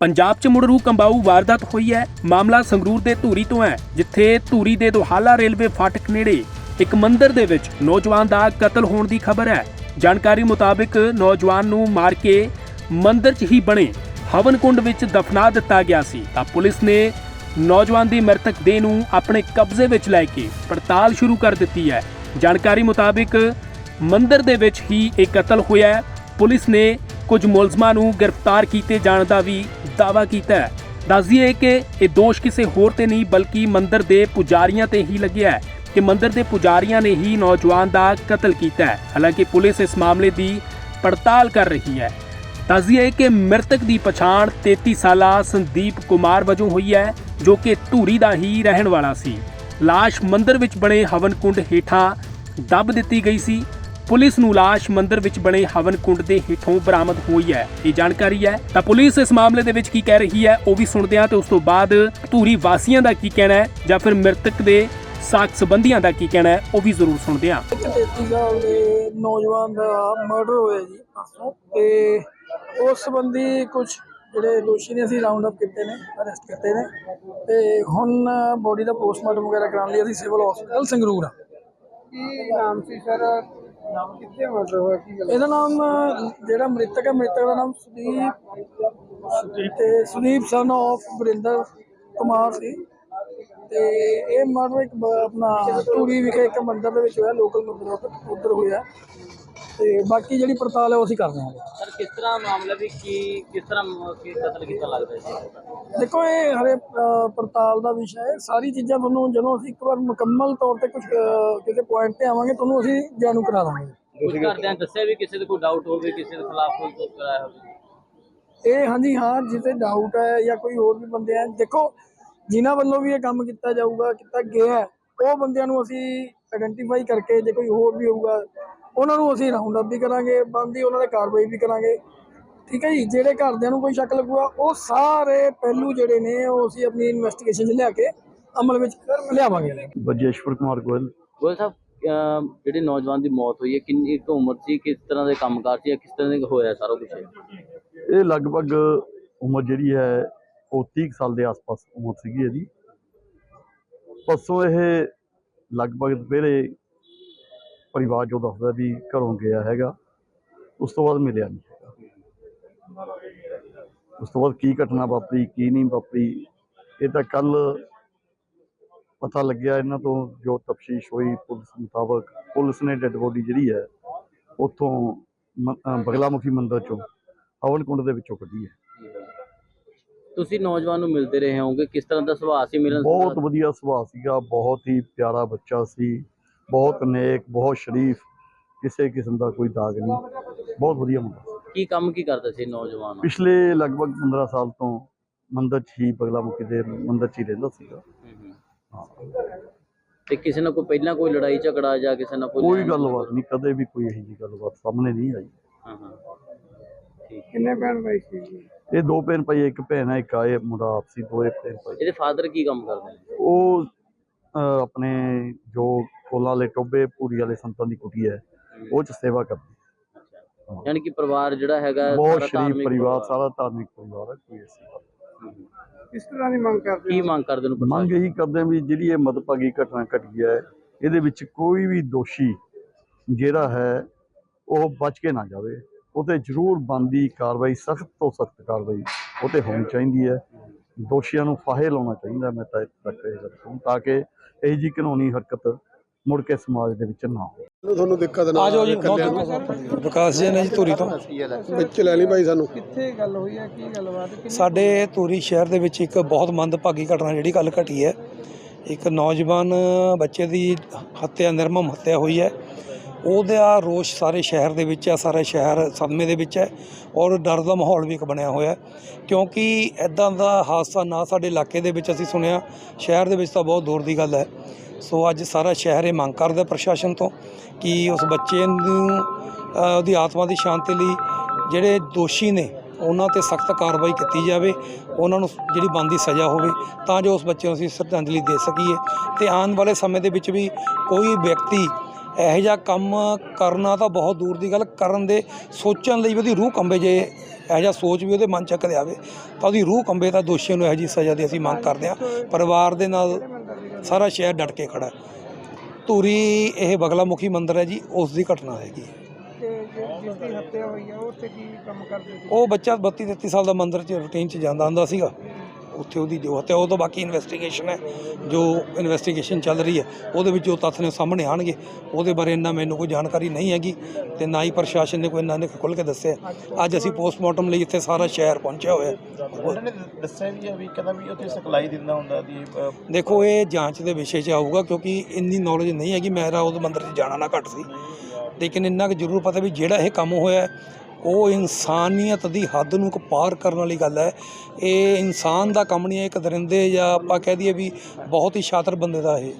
ਪੰਜਾਬ 'ਚ ਮੁੜ ਰੂ ਕੰਬਾਊ ਵਾਰਦਾਤ ਹੋਈ ਹੈ। ਮਾਮਲਾ ਸੰਗਰੂਰ ਦੇ ਧੂਰੀ ਤੋਂ ਹੈ, ਜਿੱਥੇ ਧੂਰੀ ਦੇ ਦੁਹਾਲਾ ਰੇਲਵੇ ਫਾਟਕ ਨੇੜੇ ਇੱਕ ਮੰਦਿਰ ਦੇ ਵਿੱਚ ਨੌਜਵਾਨ ਦਾ ਕਤਲ ਹੋਣ ਦੀ ਖਬਰ ਹੈ। ਜਾਣਕਾਰੀ ਮੁਤਾਬਕ ਨੌਜਵਾਨ ਨੂੰ ਮਾਰ ਕੇ ਮੰਦਿਰ 'ਚ ਹੀ ਬਣੇ ਹਵਨ ਕੁੰਡ ਵਿੱਚ ਦਫਨਾ ਦਿੱਤਾ ਗਿਆ ਸੀ। ਤਾਂ ਪੁਲਿਸ ਨੇ ਨੌਜਵਾਨ ਦੀ ਮ੍ਰਿਤਕ ਦੇਹ ਨੂੰ ਆਪਣੇ ਕਬਜ਼ੇ ਵਿੱਚ ਲੈ ਕੇ ਪੜਤਾਲ ਸ਼ੁਰੂ ਕਰ ਦਿੱਤੀ ਹੈ। ਜਾਣਕਾਰੀ ਮੁਤਾਬਕ ਮੰਦਿਰ ਦੇ ਵਿੱਚ ਹੀ ਇਹ ਕਤਲ ਹੋਇਆ ਹੈ। ਪੁਲਿਸ ਨੇ ਕੁਝ ਮੁਲਜ਼ਮਾਂ ਨੂੰ ਗ੍ਰਿਫਤਾਰ ਕੀਤੇ ਜਾਣ ਦਾ ਵੀ ਦਾਅਵਾ ਕੀਤਾ ਹੈ। ਦੱਸਦੀਏ ਕਿ ਇਹ ਦੋਸ਼ ਕਿਸੇ ਹੋਰ ਤੇ ਨਹੀਂ, ਬਲਕਿ ਮੰਦਰ ਦੇ ਪੁਜਾਰੀਆਂ ਤੇ ਹੀ ਲੱਗਿਆ ਹੈ ਕਿ ਮੰਦਰ ਦੇ ਪੁਜਾਰੀਆਂ ਨੇ ਹੀ ਨੌਜਵਾਨ ਦਾ ਕਤਲ ਕੀਤਾ ਹੈ। ਹਾਲਾਂਕਿ ਪੁਲਿਸ ਇਸ ਮਾਮਲੇ ਦੀ ਪੜਤਾਲ ਕਰ ਰਹੀ ਹੈ। ਦੱਸਦੀਏ ਕਿ ਮ੍ਰਿਤਕ ਦੀ ਪਛਾਣ 33 ਸਾਲਾ ਸੰਦੀਪ ਕੁਮਾਰ ਵਜੋਂ ਹੋਈ ਹੈ, ਜੋ ਕਿ ਧੂਰੀ ਦਾ ਹੀ ਰਹਿਣ ਵਾਲਾ ਸੀ। ਲਾਸ਼ ਮੰਦਰ ਵਿੱਚ ਬਣੇ ਹਵਨ ਕੁੰਡ ਹੇਠਾਂ ਦੱਬ ਦਿੱਤੀ ਗਈ ਸੀ। ਪੁਲਿਸ ਨੂੰ ਲਾਸ਼ ਮੰਦਿਰ ਵਿੱਚ ਬਣੇ ਹਵਨ ਕੁੰਡ ਦੇ ਹੇਠੋਂ ਬਰਾਮਦ ਹੋਈ ਹੈ। ਇਹ ਜਾਣਕਾਰੀ ਹੈ। ਤਾਂ ਪੁਲਿਸ ਇਸ ਮਾਮਲੇ ਦੇ ਵਿੱਚ ਕੀ ਕਹਿ ਰਹੀ ਹੈ ਉਹ ਵੀ ਸੁਣਦੇ ਹਾਂ ਤੇ ਉਸ ਤੋਂ ਬਾਅਦ ਧੂਰੀ ਵਾਸੀਆਂ ਦਾ ਕੀ ਕਹਿਣਾ ਹੈ ਜਾਂ ਫਿਰ ਮ੍ਰਿਤਕ ਦੇ ਸਾਕ ਸੰਬੰਧੀਆਂ ਦਾ ਕੀ ਕਹਿਣਾ ਹੈ ਉਹ ਵੀ ਜ਼ਰੂਰ ਸੁਣਦੇ ਹਾਂ। ਇੱਕ 33 ਸਾਲ ਦੇ ਨੌਜਵਾਨ ਦਾ ਮਰਡਰ ਹੋਇਆ ਜੀ ਪਰਸੋਂ ਤੇ ਉਸ ਸੰਬੰਧੀ ਕੁਝ ਜਿਹੜੇ ਦੋਸ਼ੀ ਨੇ ਅਸੀਂ ਰਾਉਂਡ ਅਪ ਕੀਤੇ ਨੇ ਅਰੈਸਟ ਕੀਤੇ ਨੇ ਤੇ ਹੁਣ ਬੋਡੀ ਦਾ ਪੋਸਟਮਾਰਟਮ ਵਗੈਰਾ ਕਰਾਉਣ ਲਈ ਅਸੀਂ ਸਿਵਲ ਹਸਪੀਟਲ ਸੰਗਰੂਰ ਆ। ਕੀ ਨਾਮ ਸੀ ਸਰ? ਨਾਮ ਕਿੱਥੇ ਮਰਡਰ ਹੋਇਆ ਕੀ ਗੱਲ ਇਹਦਾ ਨਾਮ, ਜਿਹੜਾ ਮ੍ਰਿਤਕ ਹੈ, ਮ੍ਰਿਤਕ ਦਾ ਨਾਮ ਸੁਦੀਪ, ਤੇ ਸੁਦੀਪ ਸਨ of ਵਰਿੰਦਰ ਕੁਮਾਰ ਸੀ। ਤੇ ਇਹ ਮਰਡਰ ਇੱਕ ਬ- ਆਪਣਾ ਧੂਰੀ ਵਿਖੇ ਇੱਕ ਮੰਦਿਰ ਦੇ ਵਿੱਚ ਹੋਇਆ ਲੋਕਲ ਮੰਦਿਰ ਉੱਧਰ- ਉੱਧਰ ਹੋਇਆ। ਤੇ ਬਾਕੀ ਜਿਹੜੀ ਪੜਤਾਲ ਹੈ ਉਹ ਅਸੀਂ ਕਰ ਰਹੇ ਹਾਂ ਸਰ ਕਿਸ ਤਰ੍ਹਾਂ ਮਾਮਲਾ ਵੀ ਕੀ ਕਿਸ ਤਰ੍ਹਾਂ ਮ- ਕੀ ਕਤਲ ਕੀਤਾ ਲੱਗਦਾ ਦੇਖੋ ਇਹ ਹਰੇ ਅ, ਪੜਤਾਲ ਦਾ ਵਿਸ਼ਾ ਹੈ। ਸਾਰੀ ਚੀਜ਼ਾਂ ਤੁਹਾਨੂੰ ਜਦੋਂ ਅਸੀਂ ਇੱਕ ਵਾਰ ਮੁਕੰਮਲ ਤੌਰ ਤੇ ਕੁਝ ਕਿਸੇ ਪੁਆਇੰਟ ਤੇ ਆਵਾਂਗੇ ਤੁਹਾਨੂੰ ਅਸੀਂ ਜਾਣੂ ਕਰਾ ਦਾਂਗੇ। ਕੁਝ ਘਰਦਿਆਂ ਨੇ ਦੱਸਿਆ ਵੀ ਕਿਸੇ ਦੇ ਕੋਈ ਡਾਊਟ ਹੋਵੇ ਕਿਸੇ ਦੇ ਖਿਲਾਫ ਕੋਈ ਕੁਝ ਕਰਾਇਆ ਹੋਵੇ? ਇਹ ਹਾਂਜੀ ਹਾਂ ਜਿੱਤੇ ਡਾਊਟ ਹੈ ਜਾਂ ਕੋਈ ਹੋਰ ਵੀ ਬੰਦੇ ਆ ਦੇਖੋ ਜਿਨ੍ਹਾਂ ਵੱਲੋਂ ਵੀ ਇਹ ਕੰਮ ਕੀਤਾ ਜਾਊਗਾ ਕੀਤਾ ਗਿਆ ਹੈ, ਉਹ ਬੰਦਿਆਂ ਨੂੰ ਅਸੀਂ ਆਇਡੈਂਟੀਫਾਈ ਕਰਕੇ ਜੇ ਕੋਈ ਹੋਰ ਵੀ ਹੋਊਗਾ ਉਹਨਾਂ ਨੂੰ ਅਸੀਂ ਰਾਉਂਡ ਅਪ ਵੀ ਕਰਾਂਗੇ ਬੰਦੀ ਉਹਨਾਂ ਦੇ ਕਾਰਵਾਈ ਵੀ ਕਰਾਂਗੇ। ਠੀਕ ਹੈ ਜੀ? ਜਿਹੜੇ ਘਰਦਿਆਂ ਨੂੰ ਕੋਈ ਸ਼ੱਕ ਲੱਗੂਗਾ ਉਹ ਸਾਰੇ ਪਹਿਲੂ ਜਿਹੜੇ ਨੇ ਉਹ ਅਸੀਂ ਆਪਣੀ ਇਨਵੈਸਟੀਗੇਸ਼ਨ 'ਚ ਲਿਆ ਕੇ ਅਮਲ ਵਿੱਚ ਲਿਆਵਾਂਗੇ। ਬਜੇਸ਼ਵਰ ਕੁਮਾਰ ਗੋਇਲ। ਗੋਲ ਸਾਹਿਬ ਜਿਹੜੇ ਨੌਜਵਾਨ ਦੀ ਮੌਤ ਹੋਈ ਹੈ ਕਿੰਨੀ ਕੁ ਉਮਰ ਸੀ ਕਿਸ ਤਰ੍ਹਾਂ ਦੇ ਕੰਮਕਾਰ ਸੀ ਕਿਸ ਤਰ੍ਹਾਂ ਦੇ ਹੋਇਆ ਸਾਰਾ ਕੁਝ ਇਹ ਲਗਭਗ ਉਮਰ ਜਿਹੜੀ ਹੈ ਉਹ 30 ਕੁ ਸਾਲ ਦੇ ਆਸ-ਪਾਸ ਉਮਰ ਸੀਗੀ ਇਹਦੀ। ਪਰਸੋਂ ਇਹ ਲਗਭਗ ਦੁਪਹਿਰੇ ਪਰਿਵਾਰ ਜੋ ਦੱਸਦਾ ਵੀ ਘਰੋਂ ਗਿਆ ਹੈਗਾ ਉਸ ਤੋਂ ਬਾਅਦ ਮਿਲਿਆ ਨਹੀਂ ਹੈਗਾ। ਉਸ ਤੋਂ ਬਾਅਦ ਕੀ ਘਟਨਾ ਵਾਪਰੀ ਕੀ ਨਹੀਂ ਵਾਪਰੀ ਇਹ ਤਾਂ ਕੱਲ ਪਤਾ ਲੱਗਿਆ ਇਹਨਾਂ ਤੋਂ ਜੋ ਤਫਤੀਸ਼ ਹੋਈ ਪੁਲਿਸ ਮੁਤਾਬਕ। ਪੁਲਿਸ ਨੇ ਡੈੱਡ ਬੋਡੀ ਜਿਹੜੀ ਹੈ ਉੱਥੋਂ ਮ- ਅਹ ਬਗਲਾਮੁਖੀ ਮੰਦਿਰ ਚੋਂ ਹਵਨ ਕੁੰਡ ਦੇ ਵਿੱਚੋਂ ਕੱਢੀ ਹੈ। ਤੁਸੀਂ ਨੌਜਵਾਨ ਨੂੰ ਮਿਲਦੇ ਰਹੇ ਹੋਵੋਗੇ ਕਿਸ ਤਰ੍ਹਾਂ ਦਾ ਸੁਭਾਅ ਸੀ ਮਿਲਣ ਬਹੁਤ ਵਧੀਆ ਸੁਭਾਅ ਸੀਗਾ ਬਹੁਤ ਹੀ ਪਿਆਰਾ ਬੱਚਾ ਸੀ। ਬਹੁਤ ਨੇਕ ਬਹੁਤ ਸ਼ਰੀਫ ਕਿਸੇ ਕਿਸਮ ਦਾ ਕੋਈ ਦਾਗ ਨਹੀਂ। ਬਹੁਤ ਵਧੀਆ ਮੁੰਡਾ। ਕੀ ਕੰਮ ਕੀ ਕਰਦਾ ਸੀ ਨੌਜਵਾਨ? ਪਿਛਲੇ ਲਗਭਗ 15 ਸਾਲ ਤੋਂ ਮੰਦਿਰ 'ਚ ਹੀ ਬਗਲਾਮੁਖੀ ਦੇ ਮੰਦਿਰ 'ਚ ਹੀ ਰਹਿੰਦਾ ਸੀਗਾ। ਤੇ ਕਿਸੇ ਨਾਲ ਕੋਈ ਪਹਿਲਾਂ ਕੋਈ ਲੜਾਈ ਝਗੜਾ ਜਾਂ ਕਿਸੇ ਨਾਲ ਕੋਈ ਕੋਈ ਗੱਲਬਾਤ ਨਹੀਂ ਕਦੇ ਵੀ ਕੋਈ ਇਹੋ ਜਿਹੀ ਗੱਲਬਾਤ ਸਾਹਮਣੇ ਨਹੀਂ ਆਈ। ਹਾਂ ਹਾਂ। ਠੀਕ। ਕਿੰਨੇ ਭੈਣ ਭਾਈ ਸੀ ਇਹ ਦੋ ਭੈਣ ਭਾਈ ਇੱਕ ਭੈਣ ਹੈ ਇੱਕ ਆਏ ਮੁੰਡਾ ਆਪਸੀ ਦੋਏ ਭੈਣ ਭਾਈ। ਇਹਦੇ ਫਾਦਰ ਕੀ ਕੰਮ ਕਰਦੇ ਨੇ? ਉਹ ਆਪਣੇ ਜੋ ਕੋਲਾਂ ਵਾਲੇ ਟੋਬੇ ਪੂਰੀ ਵਾਲੇ ਸੰਤਾਂ ਦੀ ਕੁਟੀ ਹੈ। ਉਹ ਚ ਸੇਵਾ ਕਰਦੀ ਯਾਨੀ ਕਿ ਪਰਿਵਾਰ ਜਿਹੜਾ ਹੈਗਾ ਬਹੁਤ ਸਾਰਾ ਸ਼ਰੀਫ ਪਰਿਵਾਰ ਸਾਰਾ ਧਾਰਮਿਕ ਪਰਿਵਾਰ ਹੈ ਕੋਈ ਐਸੀ ਗੱਲ। ਕਿਸ ਤਰ੍ਹਾਂ ਦੀ ਮੰਗ ਕਰਦੇ ਕੀ ਮੰਗ ਕਰਦੇ ਨੂੰ ਮੰਗ ਇਹੀ ਕਰਦੇ ਵੀ ਜਿਹੜੀ ਇਹ ਮਦਭਾਗੀ ਘਟਨਾ ਘਟੀ ਹੈ ਇਹਦੇ ਵਿੱਚ ਕੋਈ ਵੀ ਦੋਸ਼ੀ ਜਿਹੜਾ ਹੈ ਉਹ ਬਚ ਕੇ ਨਾ ਜਾਵੇ। ਉਹਤੇ ਜ਼ਰੂਰ ਬੰਦੀ ਕਾਰਵਾਈ ਸਖਤ ਤੋਂ ਸਖਤ ਕਾਰਵਾਈ ਉਹ ਤੇ ਹੋਣੀ ਚਾਹੀਦੀ ਹੈ। ਦੋਸ਼ੀਆਂ ਨੂੰ ਫਾਹੇ ਲਾਉਣਾ ਚਾਹੀਦਾ ਮੈਂ ਤਾਂ ਇੱਥੇ ਤੱਕ ਇਹ ਕਹੂੰ ਤਾਂ ਕਿ ਇਹ ਜੀ ਕਾਨੂੰਨੀ ਹਰਕਤ ਮੁੜ ਕੇ ਸਮਾਜ ਦੇ ਵਿੱਚ ਨਾ ਹੋਵੇ। ਤੁਹਾਨੂੰ ਦਿੱਕਤ ਨਾ ਆਜੋ ਜੀ। ਵਿਕਾਸ ਜੀ ਨੇ ਜੀ ਧੂਰੀ ਤੋਂ। ਵਿੱਚ ਲੈ ਲਈ ਭਾਈ ਸਾਨੂੰ। ਕਿੱਥੇ ਗੱਲ ਹੋਈ ਹੈ ਕੀ ਗੱਲਬਾਤ ਸਾਡੇ ਧੂਰੀ ਸ਼ਹਿਰ ਦੇ ਵਿੱਚ ਇੱਕ ਬਹੁਤ ਮੰਦਭਾਗੀ ਘਟਨਾ ਜਿਹੜੀ ਕੱਲ ਘਟੀ ਹੈ। ਇੱਕ ਨੌਜਵਾਨ ਬੱਚੇ ਦੀ ਹੱਤਿਆ ਨਿਰਮਮ ਹੱਤਿਆ ਹੋਈ ਹੈ। ਉਹਦਾ ਰੋਸ਼ ਸਾਰੇ ਸ਼ਹਿਰ ਦੇ ਵਿੱਚ ਹੈ ਸਾਰੇ ਸ਼ਹਿਰ ਸਦਮੇ ਦੇ ਵਿੱਚ ਹੈ ਔਰ ਡਰ ਦਾ ਮਾਹੌਲ ਵੀ ਇੱਕ ਬਣਿਆ ਹੋਇਆ। ਕਿਉਂਕਿ ਐਦਾਂ ਦਾ ਹਾਦਸਾ ਨਾ ਸਾਡੇ ਇਲਾਕੇ ਦੇ ਵਿੱਚ ਅਸੀਂ ਸੁਣਿਆ, ਸ਼ਹਿਰ ਦੇ ਵਿੱਚ ਤਾਂ ਬਹੁਤ ਦੂਰ ਦੀ ਗੱਲ ਹੈ। ਸੋ ਅੱਜ ਸਾਰਾ ਸ਼ਹਿਰ ਇਹ ਮੰਗ ਕਰਦਾ ਪ੍ਰਸ਼ਾਸਨ ਤੋਂ ਕਿ ਉਸ ਬੱਚੇ ਨੂੰ ਉਹਦੀ ਆਤਮਾ ਦੀ ਸ਼ਾਂਤੀ ਲਈ ਜਿਹੜੇ ਦੋਸ਼ੀ ਨੇ ਉਹਨਾਂ ਤੇ ਸਖਤ ਕਾਰਵਾਈ ਕੀਤੀ ਜਾਵੇ, ਉਹਨਾਂ ਨੂੰ ਜਿਹੜੀ ਬਣਦੀ ਸਜ਼ਾ ਹੋਵੇ, ਤਾਂ ਜੋ ਉਸ ਬੱਚੇ ਨੂੰ ਅਸੀਂ ਸ਼ਰਧਾਂਜਲੀ ਦੇ ਸਕੀਏ। ਤੇ ਆਉਣ ਵਾਲੇ ਸਮੇਂ ਦੇ ਵਿੱਚ ਵੀ ਕੋਈ ਵਿਅਕਤੀ ਇਹੋ ਜਿਹਾ ਕੰਮ ਕਰਨਾ ਤਾਂ ਬਹੁਤ ਦੂਰ ਦੀ ਗੱਲ, ਕਰਨ ਦੇ, ਸੋਚਣ ਲਈ ਵੀ ਉਹਦੀ ਰੂਹ ਕੰਬੇ ਜੇ, ਇਹੋ ਜਿਹਾ ਸੋਚ ਵੀ ਉਹਦੇ ਮਨ ਚ ਕਦੇ ਆਵੇ, ਤਾਂ ਉਹਦੀ ਰੂਹ ਕੰਬੇ ਤਾਂ ਦੋਸ਼ੀਆਂ ਨੂੰ ਇਹੋ ਜਿਹੀ ਸਜ਼ਾ ਦੀ ਅਸੀਂ ਮੰਗ ਕਰਦੇ ਹਾਂ। ਪਰਿਵਾਰ ਦੇ ਨਾਲ ਸਾਰਾ ਸ਼ਹਿਰ ਡਟ ਕੇ ਖੜਾ ਧੂਰੀ ਇਹ ਬਗਲਾ ਮੁਖੀ ਮੰਦਿਰ ਹੈ ਜੀ, ਉਸ ਦੀ ਘਟਨਾ ਹੈਗੀ ਜਿਸ ਦੀ ਹੱਤਿਆ ਹੋਈ ਹੈ ਉਹ ਉੱਥੇ ਕੀ ਕੰਮ ਕਰਦੇ ਸੀ? ਉਹ ਬੱਚਾ 32 33 ਸਾਲ ਦਾ ਮੰਦਿਰ 'ਚ ਰੂਟੀਨ 'ਚ ਜਾਂਦਾ ਹੁੰਦਾ ਸੀਗਾ। ਉੱਥੇ ਉਹਦੀ ਜੋ ਹੱਤਿਆ ਉਹ ਤੋਂ ਬਾਕੀ ਇਨਵੈਸਟੀਗੇਸ਼ਨ ਹੈ। ਜੋ ਇਨਵੈਸਟੀਗੇਸ਼ਨ ਚੱਲ ਰਹੀ ਹੈ ਉਹਦੇ ਵਿੱਚ ਜੋ ਤੱਥ ਨੇ ਸਾਹਮਣੇ ਆਣਗੇ ਉਹਦੇ ਬਾਰੇ ਇੰਨਾ ਮੈਨੂੰ ਕੋਈ ਜਾਣਕਾਰੀ ਨਹੀਂ ਹੈਗੀ ਤੇ ਨਾ ਹੀ ਪ੍ਰਸ਼ਾਸਨ ਨੇ ਕੋਈ ਇੰਨਾ ਨੇ ਖੁੱਲ੍ਹ ਕੇ ਦੱਸਿਆ। ਅੱਜ ਅਸੀਂ ਪੋਸਟਮਾਰਟਮ ਲਈ ਇੱਥੇ ਸਾਰਾ ਸ਼ਹਿਰ ਪਹੁੰਚਿਆ ਹੋਇਆ। ਹੈ। ਉਹਨਾਂ ਨੇ ਦੱਸਿਆ ਵੀ ਹੈ ਵੀ ਕਹਿੰਦਾ ਵੀ ਉੱਥੇ ਸਪਲਾਈ ਦਿੰਦਾ ਹੁੰਦਾ ਦੀ ਦੇਖੋ ਇਹ ਜਾਂਚ ਦੇ ਵਿਸ਼ੇ 'ਚ ਆਊਗਾ ਕਿਉਂਕਿ ਇੰਨੀ ਨੌਲੇਜ ਨਹੀਂ ਹੈਗੀ। ਮੇਰਾ ਉਹ ਮੰਦਿਰ 'ਚ ਜਾਣਾ ਨਾ ਘੱਟ ਸੀ। ਲੇਕਿਨ ਇੰਨਾ ਕੁ ਜ਼ਰੂਰ ਪਤਾ ਵੀ ਜਿਹੜਾ ਇਹ ਕੰਮ ਹੋਇਆ ਉਹ ਇਨਸਾਨੀਅਤ ਦੀ ਹੱਦ ਨੂੰ ਇੱਕ ਪਾਰ ਕਰਨ ਵਾਲੀ ਗੱਲ ਹੈ। ਇਹ ਇਨਸਾਨ ਦਾ ਕੰਮ ਨਹੀਂ ਹੈ, ਇੱਕ ਦਰਿੰਦੇ ਜਾਂ ਆਪਾਂ ਕਹਿ ਦਈਏ ਵੀ ਬਹੁਤ ਹੀ ਸ਼ਾਤਰ ਬੰਦੇ ਦਾ ਇਹ।